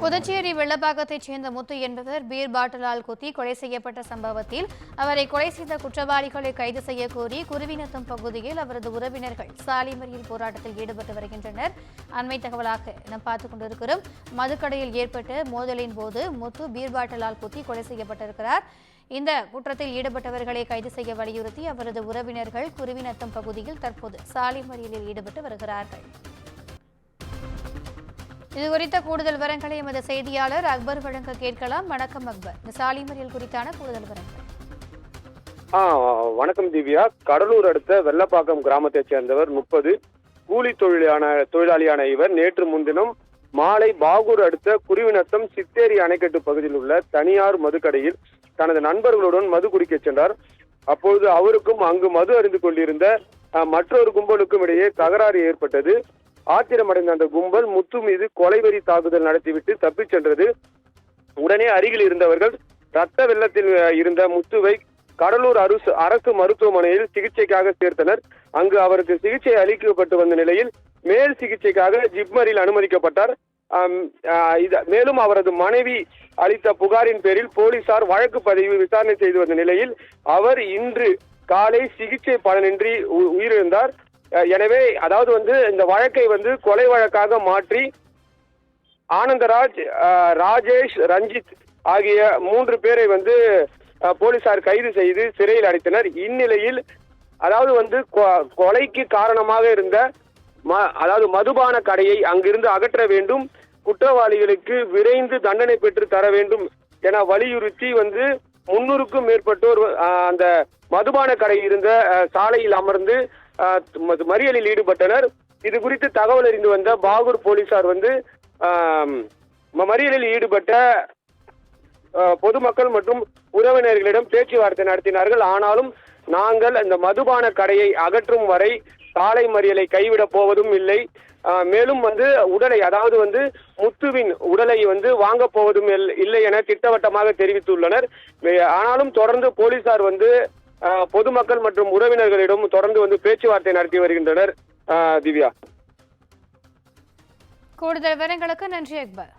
புதுச்சேரி வெள்ளப்பாக்கத்தைச் சேர்ந்த முத்து என்பவர் பீர் பாட்டிலால் குத்தி கொலை செய்யப்பட்ட சம்பவத்தில் அவரை கொலை செய்த குற்றவாளிகளை கைது செய்ய கோரி குருவினத்தம் பகுதியில் அவரது உறவினர்கள் சாலை மறியல் போராட்டத்தில் ஈடுபட்டு வருகின்றனர். அண்மை தகவலாக நாம் பார்த்துக் கொண்டிருக்கிறோம். மதுக்கடையில் ஏற்பட்ட மோதலின் போது முத்து பீர் பாட்டிலால் குத்தி கொலை செய்யப்பட்டிருக்கிறார். இந்த குற்றத்தில் ஈடுபட்டவர்களை கைது செய்ய வலியுறுத்தி அவரது உறவினர்கள் குருவினத்தம் பகுதியில் தற்போது சாலை மறியலில் ஈடுபட்டு வருகிறார்கள். இது குறித்த கூடுதல் விவரங்களை எமது செய்தியாளர் அக்பர் வழங்க கேட்கலாம். வணக்கம் அக்பர். இந்த சாலை மறியல் குறித்தான கூடுதல் விவரங்கள். ஆ வணக்கம் திவ்யா. கடலூர் அடுத்த வெள்ளப்பாக்கம் கிராமத்தைச் சேர்ந்தவர் முப்பது. கூலி தொழிலான தொழிலாளியான இவர் நேற்று முன்தினம் மாலை பாகூர் அடுத்த குருவினத்தம் சித்தேரி அணைக்கட்டு பகுதியில் உள்ள தனியார் மதுக்கடையில் தனது நண்பர்களுடன் மது குடிக்கச் சென்றார். அப்பொழுது அவருக்கும் அங்கு மது அறிந்து கொண்டிருந்த மற்றொரு கும்பலுக்கும் இடையே தகராறு ஏற்பட்டது. ஆத்திரமடைந்த அந்த கும்பல் முத்து மீது கொலைவெறி தாக்குதல் நடத்திவிட்டு தப்பிச் சென்றது. உடனே அருகில் இருந்தவர்கள் ரத்த வெள்ளத்தில் இருந்த முத்துவை கடலூர் அரசு அரசு மருத்துவமனையில் சிகிச்சைக்காக சேர்த்தனர். அங்கு அவருக்கு சிகிச்சை அளிக்கப்பட்டு வந்த நிலையில் மேல் சிகிச்சைக்காக ஜிப்மரில் அனுமதிக்கப்பட்டார். மேலும் அவரது மனைவி அளித்த புகாரின் பேரில் போலீசார் வழக்கு பதிவு விசாரணை செய்து வந்த நிலையில் அவர் இன்று காலை சிகிச்சை பலனின்றி உ- உயிரிழந்தார். எனவே அதாவது வந்து இந்த வழக்கை வந்து கொலை வழக்காக மாற்றி ஆனந்தராஜ் ராஜேஷ் ரஞ்சித் ஆகிய மூன்று பேரை வந்து போலீசார் கைது செய்து சிறையில் அடைத்தனர். இந்நிலையில் அதாவது வந்து கொ- கொலைக்கு காரணமாக இருந்த ம- அதாவது மதுபான கடையை அங்கிருந்து அகற்ற வேண்டும் குற்றவாளிகளுக்கு விரைந்து தண்டனை பெற்று தர வேண்டும் என வலியுறுத்தி வந்து முன்னூறுக்கும் மேற்பட்டோர் அந்த மதுபான கடை இருந்த சாலையில் அமர்ந்து மறியலில் ஈடுபட்டனர். இது குறித்து தகவல் அறிந்து வந்த பாகூர் போலீசார் வந்து மறியலில் ஈடுபட்ட பொதுமக்கள் மற்றும் உறவினர்களிடம் பேச்சுவார்த்தை நடத்தினார்கள். ஆனாலும் நாங்கள் அந்த மதுபான கடையை அகற்றும் வரை சாலை மறியலை கைவிடப் போவதும் இல்லை. மேலும் வந்து உடலை அதாவது வந்து முத்துவின் உடலை வந்து வாங்கப் போவதும் இல்லை என திட்டவட்டமாக தெரிவித்துள்ளனர். ஆனாலும் தொடர்ந்து போலீசார் வந்து பொதுமக்கள் மற்றும் உறவினர்களிடம் தொடர்ந்து வந்து பேச்சுவார்த்தை நடத்தி வருகின்றனர். திவ்யா. கூடுதல் விவரங்களுக்கு நன்றி அக்பர்.